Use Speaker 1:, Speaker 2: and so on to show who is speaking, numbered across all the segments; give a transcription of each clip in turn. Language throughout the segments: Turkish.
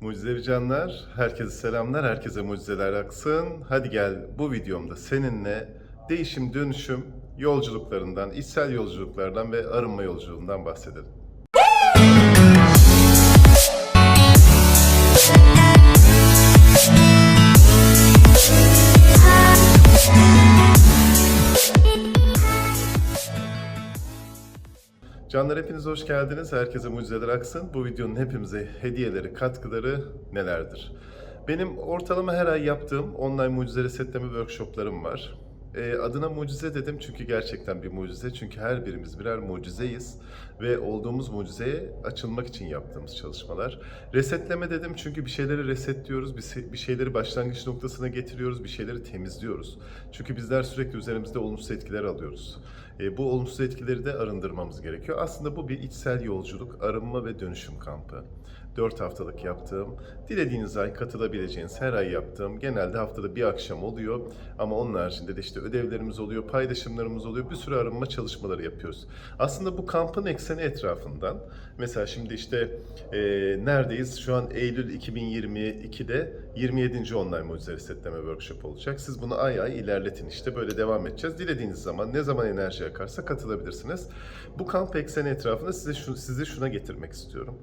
Speaker 1: Mucizevi canlar, herkese selamlar, herkese mucizeler aksın. Hadi gel bu videomda seninle değişim dönüşüm yolculuklarından, içsel yolculuklardan ve arınma yolculuğundan bahsedelim. Canlar hepiniz hoş geldiniz. Herkese mucizeler aksın. Bu videonun hepimize hediyeleri, katkıları nelerdir? Benim ortalama her ay yaptığım online mucize resetleme workshoplarım var. Ee, adına mucize dedim çünkü gerçekten bir mucize. Çünkü her birimiz birer mucizeyiz ve olduğumuz mucizeye açılmak için yaptığımız çalışmalar. Resetleme dedim çünkü bir şeyleri resetliyoruz, bir, bir şeyleri başlangıç noktasına getiriyoruz, bir şeyleri temizliyoruz. Çünkü bizler sürekli üzerimizde olumsuz etkiler alıyoruz. E, bu olumsuz etkileri de arındırmamız gerekiyor. Aslında bu bir içsel yolculuk, arınma ve dönüşüm kampı. 4 haftalık yaptığım, dilediğiniz ay katılabileceğiniz her ay yaptığım, genelde haftada bir akşam oluyor. Ama onun haricinde de işte ödevlerimiz oluyor, paylaşımlarımız oluyor, bir sürü arınma çalışmaları yapıyoruz. Aslında bu kampın ekseni etrafından, mesela şimdi işte e, neredeyiz? Şu an Eylül 2022'de 27. online mucize resetleme workshop olacak. Siz bunu ay ay ilerletin işte böyle devam edeceğiz. Dilediğiniz zaman ne zaman enerji akarsa katılabilirsiniz. Bu kamp ekseni etrafında size şu, sizi şuna getirmek istiyorum.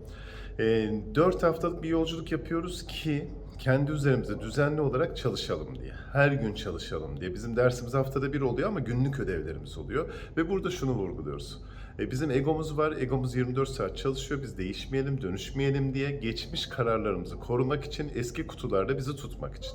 Speaker 1: E, 4 haftalık bir yolculuk yapıyoruz ki kendi üzerimizde düzenli olarak çalışalım diye. Her gün çalışalım diye. Bizim dersimiz haftada bir oluyor ama günlük ödevlerimiz oluyor. Ve burada şunu vurguluyoruz. E, bizim egomuz var. Egomuz 24 saat çalışıyor. Biz değişmeyelim, dönüşmeyelim diye geçmiş kararlarımızı korumak için eski kutularda bizi tutmak için.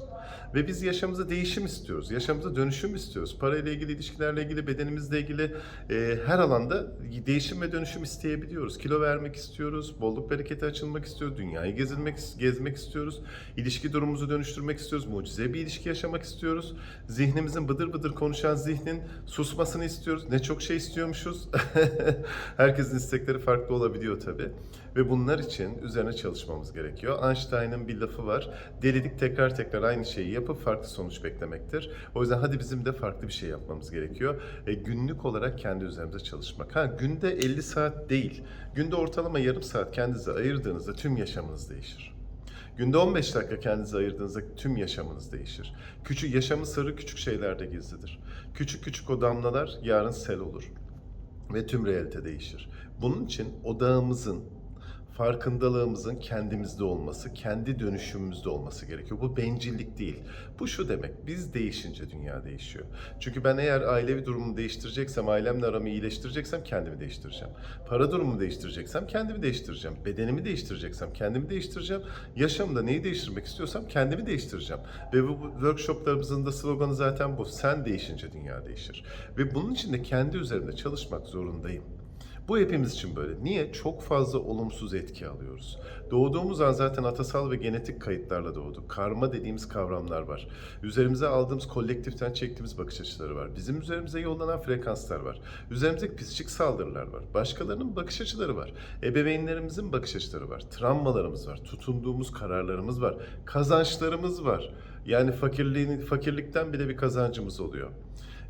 Speaker 1: Ve biz yaşamımıza değişim istiyoruz. Yaşamımıza dönüşüm istiyoruz. Parayla ilgili, ilişkilerle ilgili, bedenimizle ilgili e, her alanda değişim ve dönüşüm isteyebiliyoruz. Kilo vermek istiyoruz, bolluk berekete açılmak istiyoruz, dünyayı gezilmek, gezmek istiyoruz, ilişki durumumuzu dönüştürmek istiyoruz, mucize bir ilişki yaşamak istiyoruz. Zihnimizin bıdır bıdır konuşan zihnin susmasını istiyoruz. Ne çok şey istiyormuşuz. Herkesin istekleri farklı olabiliyor tabii. Ve bunlar için üzerine çalışmamız gerekiyor. Einstein'ın bir lafı var. Delilik tekrar tekrar aynı şeyi yapıp farklı sonuç beklemektir. O yüzden hadi bizim de farklı bir şey yapmamız gerekiyor. E, günlük olarak kendi üzerimize çalışmak. Ha günde 50 saat değil. Günde ortalama yarım saat kendinize ayırdığınızda tüm yaşamınız değişir. Günde 15 dakika kendinize ayırdığınızda tüm yaşamınız değişir. Küçük yaşamın sırrı küçük şeylerde gizlidir. Küçük küçük o damlalar yarın sel olur ve tüm realite değişir. Bunun için odağımızın, farkındalığımızın kendimizde olması, kendi dönüşümümüzde olması gerekiyor. Bu bencillik değil. Bu şu demek, biz değişince dünya değişiyor. Çünkü ben eğer ailevi durumumu değiştireceksem, ailemle aramı iyileştireceksem kendimi değiştireceğim. Para durumumu değiştireceksem kendimi değiştireceğim. Bedenimi değiştireceksem kendimi değiştireceğim. Yaşamda neyi değiştirmek istiyorsam kendimi değiştireceğim. Ve bu workshoplarımızın da sloganı zaten bu. Sen değişince dünya değişir. Ve bunun için de kendi üzerinde çalışmak zorundayım. Bu hepimiz için böyle. Niye? Çok fazla olumsuz etki alıyoruz. Doğduğumuz an zaten atasal ve genetik kayıtlarla doğduk. Karma dediğimiz kavramlar var. Üzerimize aldığımız kolektiften çektiğimiz bakış açıları var. Bizim üzerimize yollanan frekanslar var. Üzerimizdeki psikik saldırılar var. Başkalarının bakış açıları var. Ebeveynlerimizin bakış açıları var. Travmalarımız var. Tutunduğumuz kararlarımız var. Kazançlarımız var. Yani fakirliğin, fakirlikten bile bir kazancımız oluyor.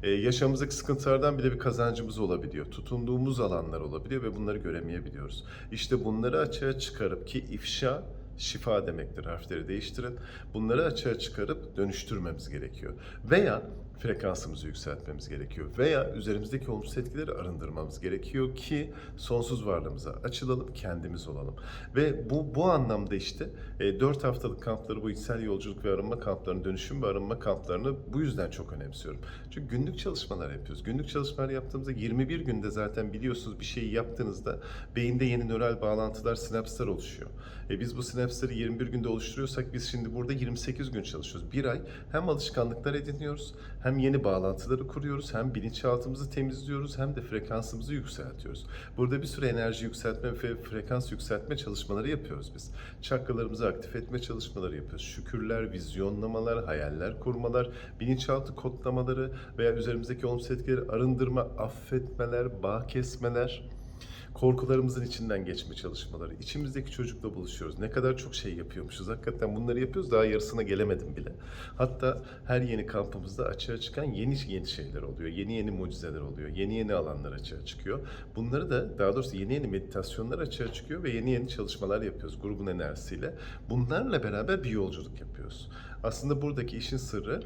Speaker 1: Ee, yaşamımızdaki sıkıntılardan bile bir kazancımız olabiliyor. Tutunduğumuz alanlar olabiliyor ve bunları göremeyebiliyoruz. İşte bunları açığa çıkarıp ki ifşa şifa demektir harfleri değiştirin. Bunları açığa çıkarıp dönüştürmemiz gerekiyor. Veya frekansımızı yükseltmemiz gerekiyor. Veya üzerimizdeki olumsuz etkileri arındırmamız gerekiyor ki sonsuz varlığımıza açılalım, kendimiz olalım. Ve bu bu anlamda işte e, 4 haftalık kampları, bu içsel yolculuk ve arınma kamplarını, dönüşüm ve arınma kamplarını bu yüzden çok önemsiyorum. Çünkü günlük çalışmalar yapıyoruz. Günlük çalışmalar yaptığımızda 21 günde zaten biliyorsunuz bir şeyi yaptığınızda beyinde yeni nöral bağlantılar, sinapslar oluşuyor. E biz bu sinapsları 21 günde oluşturuyorsak biz şimdi burada 28 gün çalışıyoruz. Bir ay hem alışkanlıklar ediniyoruz, hem yeni bağlantıları kuruyoruz, hem bilinçaltımızı temizliyoruz, hem de frekansımızı yükseltiyoruz. Burada bir sürü enerji yükseltme ve frekans yükseltme çalışmaları yapıyoruz biz. Çakralarımızı aktif etme çalışmaları yapıyoruz. Şükürler, vizyonlamalar, hayaller kurmalar, bilinçaltı kodlamaları veya üzerimizdeki olumsuz etkileri arındırma, affetmeler, bağ kesmeler. Korkularımızın içinden geçme çalışmaları. İçimizdeki çocukla buluşuyoruz. Ne kadar çok şey yapıyormuşuz. Hakikaten bunları yapıyoruz. Daha yarısına gelemedim bile. Hatta her yeni kampımızda açığa çıkan yeni yeni şeyler oluyor. Yeni yeni mucizeler oluyor. Yeni yeni alanlar açığa çıkıyor. Bunları da daha doğrusu yeni yeni meditasyonlar açığa çıkıyor ve yeni yeni çalışmalar yapıyoruz grubun enerjisiyle. Bunlarla beraber bir yolculuk yapıyoruz. Aslında buradaki işin sırrı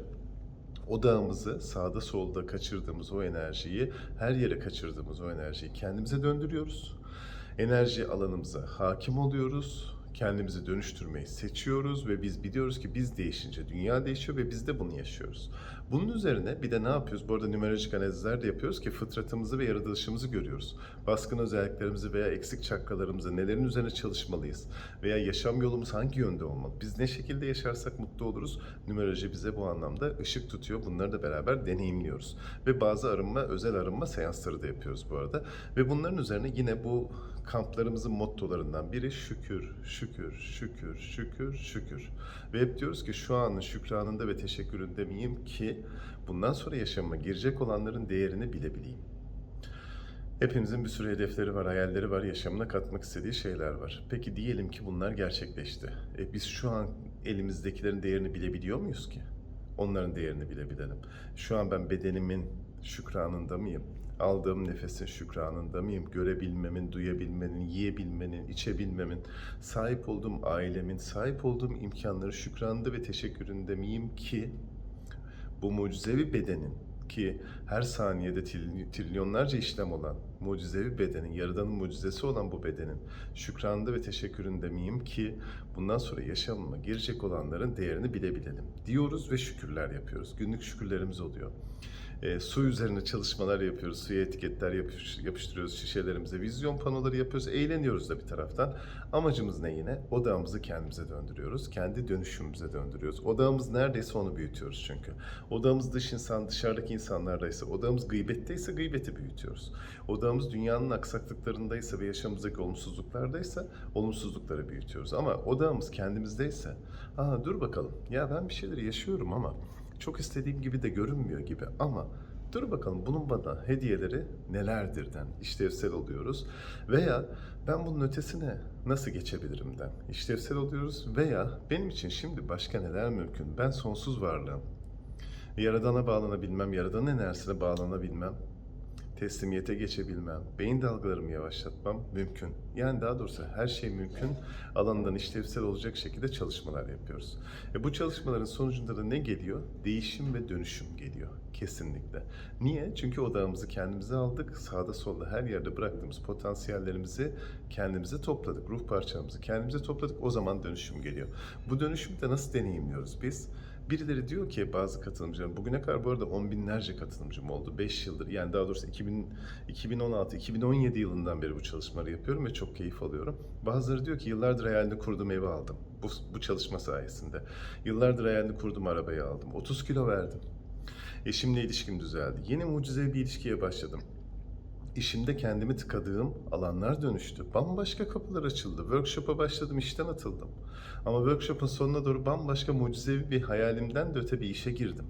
Speaker 1: odağımızı sağda solda kaçırdığımız o enerjiyi, her yere kaçırdığımız o enerjiyi kendimize döndürüyoruz. Enerji alanımıza hakim oluyoruz. Kendimizi dönüştürmeyi seçiyoruz ve biz biliyoruz ki biz değişince dünya değişiyor ve biz de bunu yaşıyoruz. Bunun üzerine bir de ne yapıyoruz? Bu arada numerolojik analizler de yapıyoruz ki fıtratımızı ve yaratılışımızı görüyoruz. Baskın özelliklerimizi veya eksik çakralarımızı nelerin üzerine çalışmalıyız? Veya yaşam yolumuz hangi yönde olmalı? Biz ne şekilde yaşarsak mutlu oluruz? Numeroloji bize bu anlamda ışık tutuyor. Bunları da beraber deneyimliyoruz. Ve bazı arınma, özel arınma seansları da yapıyoruz bu arada. Ve bunların üzerine yine bu kamplarımızın mottolarından biri şükür, şükür, şükür, şükür, şükür. Ve hep diyoruz ki şu anın şükranında ve teşekküründe miyim ki bundan sonra yaşamıma girecek olanların değerini bilebileyim. Hepimizin bir sürü hedefleri var, hayalleri var, yaşamına katmak istediği şeyler var. Peki diyelim ki bunlar gerçekleşti. E biz şu an elimizdekilerin değerini bilebiliyor muyuz ki? Onların değerini bilebilelim. Şu an ben bedenimin şükranında mıyım? Aldığım nefesin şükranında mıyım? Görebilmemin, duyabilmenin, yiyebilmenin, içebilmemin, sahip olduğum ailemin, sahip olduğum imkanları şükranında ve teşekküründe miyim ki bu mucizevi bedenin ki her saniyede tril- trilyonlarca işlem olan mucizevi bedenin, yaradanın mucizesi olan bu bedenin şükranında ve teşekküründe miyim ki bundan sonra yaşamıma girecek olanların değerini bilebilelim diyoruz ve şükürler yapıyoruz. Günlük şükürlerimiz oluyor. E, su üzerine çalışmalar yapıyoruz. Suya etiketler yapış- yapıştırıyoruz şişelerimize. Vizyon panoları yapıyoruz. Eğleniyoruz da bir taraftan. Amacımız ne yine? Odağımızı kendimize döndürüyoruz. Kendi dönüşümüze döndürüyoruz. Odağımız neredeyse onu büyütüyoruz çünkü. Odağımız dış insan, dışarıdaki insanlardaysa, odağımız gıybetteyse gıybeti büyütüyoruz. Odağımız dünyanın aksaklıklarındaysa ve yaşamımızdaki olumsuzluklardaysa olumsuzlukları büyütüyoruz. Ama odağımız kendimizdeyse, aa dur bakalım ya ben bir şeyler yaşıyorum ama çok istediğim gibi de görünmüyor gibi ama dur bakalım bunun bana hediyeleri nelerdirden işlevsel oluyoruz veya ben bunun ötesine nasıl geçebilirimden işlevsel oluyoruz veya benim için şimdi başka neler mümkün? Ben sonsuz varlığım. Yaradana bağlanabilmem yaradanın enerjisine bağlanabilmem teslimiyete geçebilmem, beyin dalgalarımı yavaşlatmam mümkün. Yani daha doğrusu her şey mümkün. Alanından işlevsel olacak şekilde çalışmalar yapıyoruz. E bu çalışmaların sonucunda da ne geliyor? Değişim ve dönüşüm geliyor. Kesinlikle. Niye? Çünkü odağımızı kendimize aldık. Sağda solda her yerde bıraktığımız potansiyellerimizi kendimize topladık. Ruh parçalarımızı kendimize topladık. O zaman dönüşüm geliyor. Bu dönüşümü de nasıl deneyimliyoruz biz? Birileri diyor ki bazı katılımcılar, bugüne kadar bu arada on binlerce katılımcım oldu. 5 yıldır yani daha doğrusu 2000, 2016-2017 yılından beri bu çalışmaları yapıyorum ve çok keyif alıyorum. Bazıları diyor ki yıllardır hayalini kurduğum evi aldım bu, bu çalışma sayesinde. Yıllardır hayalini kurduğum arabayı aldım. 30 kilo verdim. Eşimle ilişkim düzeldi. Yeni mucizevi bir ilişkiye başladım. İşimde kendimi tıkadığım alanlar dönüştü. Bambaşka kapılar açıldı. Workshop'a başladım, işten atıldım. Ama workshop'un sonuna doğru bambaşka mucizevi bir hayalimden de öte bir işe girdim.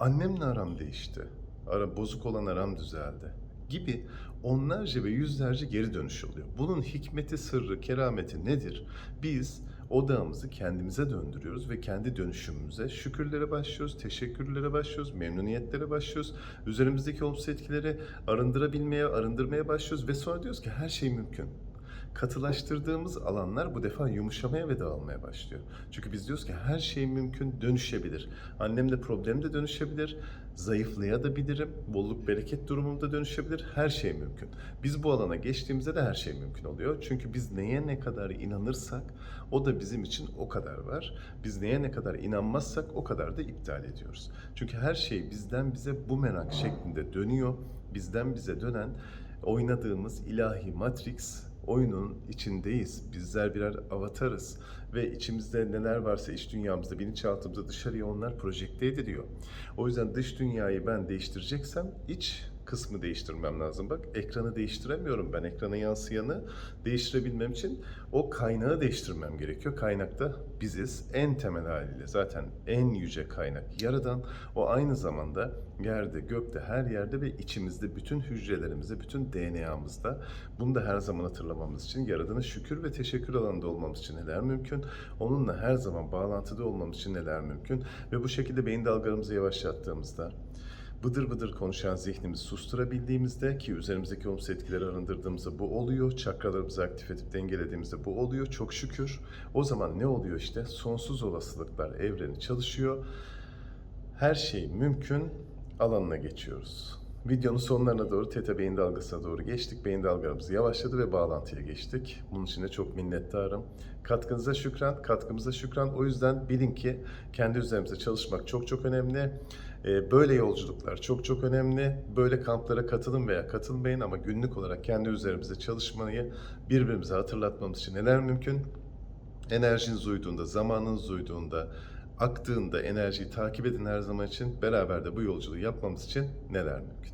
Speaker 1: Annemle aram değişti. Ara bozuk olan aram düzeldi. Gibi onlarca ve yüzlerce geri dönüş oluyor. Bunun hikmeti, sırrı, kerameti nedir? Biz odağımızı kendimize döndürüyoruz ve kendi dönüşümümüze şükürlere başlıyoruz, teşekkürlere başlıyoruz, memnuniyetlere başlıyoruz. Üzerimizdeki olumsuz etkileri arındırabilmeye, arındırmaya başlıyoruz ve sonra diyoruz ki her şey mümkün. Katılaştırdığımız alanlar bu defa yumuşamaya ve dağılmaya başlıyor. Çünkü biz diyoruz ki her şey mümkün, dönüşebilir. Annemle problem de dönüşebilir, zayıflayabilirim, bolluk bereket durumumda dönüşebilir, her şey mümkün. Biz bu alana geçtiğimizde de her şey mümkün oluyor. Çünkü biz neye ne kadar inanırsak o da bizim için o kadar var. Biz neye ne kadar inanmazsak o kadar da iptal ediyoruz. Çünkü her şey bizden bize bu merak şeklinde dönüyor. Bizden bize dönen oynadığımız ilahi Matrix oyunun içindeyiz. Bizler birer avatarız ve içimizde neler varsa iç dünyamızda, bilinçaltımızda dışarıya onlar projekte ediliyor. O yüzden dış dünyayı ben değiştireceksem iç kısmı değiştirmem lazım. Bak ekranı değiştiremiyorum ben. Ekrana yansıyanı değiştirebilmem için o kaynağı değiştirmem gerekiyor. Kaynakta biziz. En temel haliyle zaten en yüce kaynak yaradan. O aynı zamanda yerde, gökte, her yerde ve içimizde bütün hücrelerimizde, bütün DNA'mızda. Bunu da her zaman hatırlamamız için Yaradan'a şükür ve teşekkür alanında olmamız için neler mümkün? Onunla her zaman bağlantıda olmamız için neler mümkün? Ve bu şekilde beyin dalgalarımızı yavaşlattığımızda bıdır bıdır konuşan zihnimizi susturabildiğimizde ki üzerimizdeki olumsuz etkileri arındırdığımızda bu oluyor. Çakralarımızı aktif edip dengelediğimizde bu oluyor. Çok şükür. O zaman ne oluyor işte? Sonsuz olasılıklar evreni çalışıyor. Her şey mümkün alanına geçiyoruz. Videonun sonlarına doğru teta beyin dalgasına doğru geçtik. Beyin dalgalarımız yavaşladı ve bağlantıya geçtik. Bunun için de çok minnettarım. Katkınıza şükran, katkımıza şükran. O yüzden bilin ki kendi üzerimize çalışmak çok çok önemli. Ee, Böyle yolculuklar çok çok önemli. Böyle kamplara katılın veya katılmayın ama günlük olarak kendi üzerimize çalışmayı birbirimize hatırlatmamız için neler mümkün? Enerjiniz uyduğunda, zamanınız uyduğunda, aktığında enerjiyi takip edin her zaman için. Beraber de bu yolculuğu yapmamız için neler mümkün?